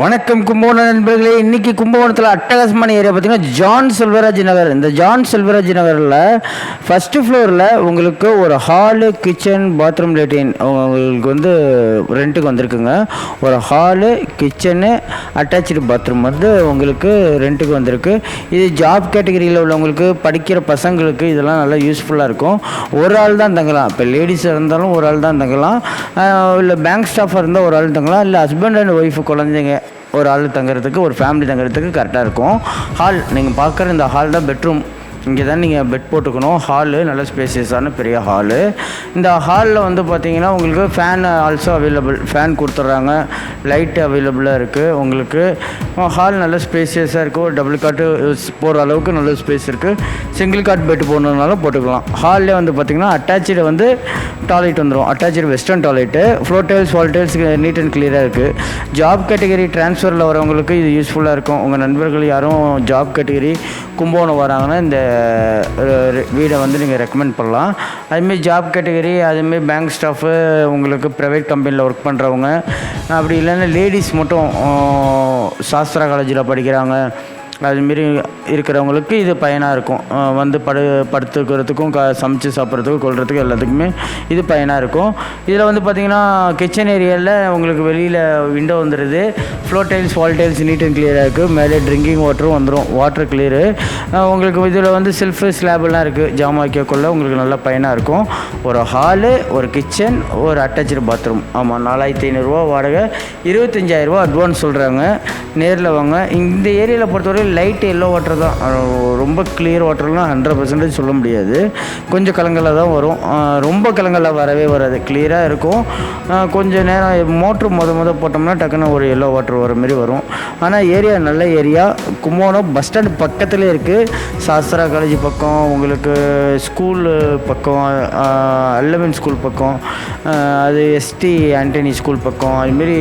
வணக்கம் கும்பகோணம் நண்பர்களே இன்னைக்கு கும்பகோணத்தில் அட்டகாசமான ஏரியா பார்த்தீங்கன்னா ஜான் செல்வராஜ் நகர். இந்த ஜான் செல்வராஜ் நகரில் ஃபஸ்ட்டு ஃப்ளோரில் உங்களுக்கு ஒரு ஹாலு கிச்சன் பாத்ரூம் லேட்டின் உங்களுக்கு வந்து ரெண்ட்டுக்கு வந்திருக்குங்க. ஒரு ஹாலு கிச்சனு அட்டாச்சு பாத்ரூம் வந்து உங்களுக்கு ரெண்ட்டுக்கு வந்திருக்கு. இது ஜாப் கேட்டகரியில் உள்ளவங்களுக்கு படிக்கிற பசங்களுக்கு இதெல்லாம் நல்லா யூஸ்ஃபுல்லாக இருக்கும். ஒரு ஆள் தான் தங்கலாம். இப்போ லேடிஸாக இருந்தாலும் ஒரு ஆள் தான் தங்கலாம். இல்லை பேங்க் ஸ்டாஃபாக இருந்தால் ஒரு ஆள் தங்கலாம். இல்லை ஹஸ்பண்ட் அண்ட் ஒய்ஃபு குழந்தைங்க ஒரு ஆள் தங்குறதுக்கு ஒரு ஃபேமிலி தங்குறதுக்கு கரெக்டாக இருக்கும். ஹால் நீங்கள் பார்க்குற இந்த ஹால் தான் பெட்ரூம் இங்கே தான் நீங்கள் பெட் போட்டுக்கணும் ஹாலு நல்ல ஸ்பேசியஸான பெரிய ஹாலு இந்த ஹாலில் வந்து பார்த்தீங்கன்னா உங்களுக்கு ஃபேன் ஆல்சோ அவைலபிள் ஃபேன் கொடுத்துட்றாங்க. லைட் அவைலபிளாக இருக்குது உங்களுக்கு. ஹால் நல்ல ஸ்பேசியஸாக இருக்குது ஒரு டபுள் காட்டு போகிற அளவுக்கு நல்ல ஸ்பேஸ் இருக்குது சிங்கிள் காட் பெட் போடணுன்னாலும் போட்டுக்கலாம். ஹாலில் வந்து பார்த்தீங்கன்னா அட்டாச்சு வந்து டாய்லெட் வந்துடும் attach western toilet floor tiles wall tiles neat and கிளியராக இருக்குது ஜாப் கேட்டகரி ட்ரான்ஸ்ஃபரில் வரவங்களுக்கு இது யூஸ்ஃபுல்லாக இருக்கும். உங்கள் நண்பர்கள் யாரும் ஜாப் கேட்டகரி கும்பகோணம் வராங்கன்னா இந்த வீடை வந்து நீங்கள் ரெக்கமெண்ட் பண்ணலாம். அதுமாரி ஜாப் கேட்டகரி அதுமாரி பேங்க் ஸ்டாஃபு உங்களுக்கு ப்ரைவேட் கம்பெனியில் ஒர்க் பண்ணுறவங்க அப்படி இல்லைன்னா லேடிஸ் மட்டும் சாஸ்திரா காலேஜில் படிக்கிறாங்க. அதுமாரி இருக்கிறவங்களுக்கு இது பயனாக இருக்கும். வந்து படு படுத்துக்கிறதுக்கும் க சமைச்சு சாப்பிட்றதுக்கும் கொள்றதுக்கும் எல்லாத்துக்குமே இது பயனாக இருக்கும். இதில் வந்து பார்த்திங்கன்னா கிச்சன் ஏரியாவில் உங்களுக்கு வெளியில் விண்டோ வந்துடுது floor tiles wall tiles neat and கிளியராக இருக்குது மேலே ட்ரிங்கிங் வாட்டரும் வந்துடும் வாட்டர் கிளியரு உங்களுக்கு இதில் வந்து செல்ஃபு ஸ்லாப்லாம் இருக்குது ஜாமான் வைக்கக்குள்ள உங்களுக்கு நல்ல பயனாக இருக்கும். ஒரு ஹாலு ஒரு கிச்சன் ஒரு அட்டாச்சு பாத்ரூம் ஆமாம் நாலாயிரத்தி ஐநூறுரூவா வாடகை. இருபத்தஞ்சாயிரரூவா அட்வான்ஸ் சொல்கிறாங்க நேரில் வாங்க. இந்த ஏரியாவில் பொறுத்தவரை லைட் எல்லோ வாட்டர் தான். ரொம்ப கிளியர் வாட்டர்லாம் ஹண்ட்ரட் பர்சன்டேஜ் சொல்ல முடியாது. கொஞ்சம் கலங்கலாக தான் வரும். ரொம்ப கலங்கலாக வரவே வராது. கிளியராக இருக்கும். கொஞ்சம் நேரம் மோட்ரு முத முத போட்டோம்னா டக்குன்னு ஒரு எல்லோ வாட்டர் வர மாதிரி வரும். ஆனால் ஏரியா நல்ல ஏரியா கும்போணம் பஸ் ஸ்டாண்ட் பக்கத்துலேயே இருக்குது சாஸ்திரா காலேஜ் பக்கம் உங்களுக்கு ஸ்கூல் பக்கம் அஹ் அல்லவன் ஸ்கூல் பக்கம் அது எஸ்டி ஆண்டனி ஸ்கூல் பக்கம் அதுமாரி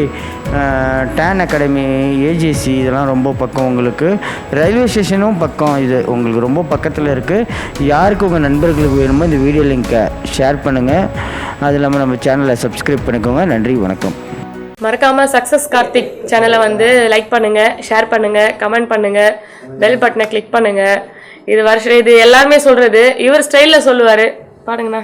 டேன் அகாடமி ஏஜிசி இதெல்லாம் ரொம்ப பக்கம் உங்களுக்கு. ரயில்வே ஸ்டேஷனும் பக்கம். இது உங்களுக்கு ரொம்ப பக்கத்தில் இருக்குது யாருக்கு உங்கள் நண்பர்களுக்கு வேணுமோ இந்த வீடியோ லிங்க்கை ஷேர் பண்ணுங்கள் அது இல்லாமல் நம்ம சேனலை சப்ஸ்கிரைப் பண்ணிக்கோங்க. நன்றி வணக்கம். மறக்காமல் சக்ஸஸ் கார்த்திக் சேனலை வந்து லைக் பண்ணுங்கள் ஷேர் பண்ணுங்கள் கமெண்ட் பண்ணுங்கள் பெல் பட்டனை கிளிக் பண்ணுங்கள் இது வருஷம் இது எல்லாருமே சொல்கிறது இவர் ஸ்டைலில் சொல்லுவார். பாருங்கண்ணா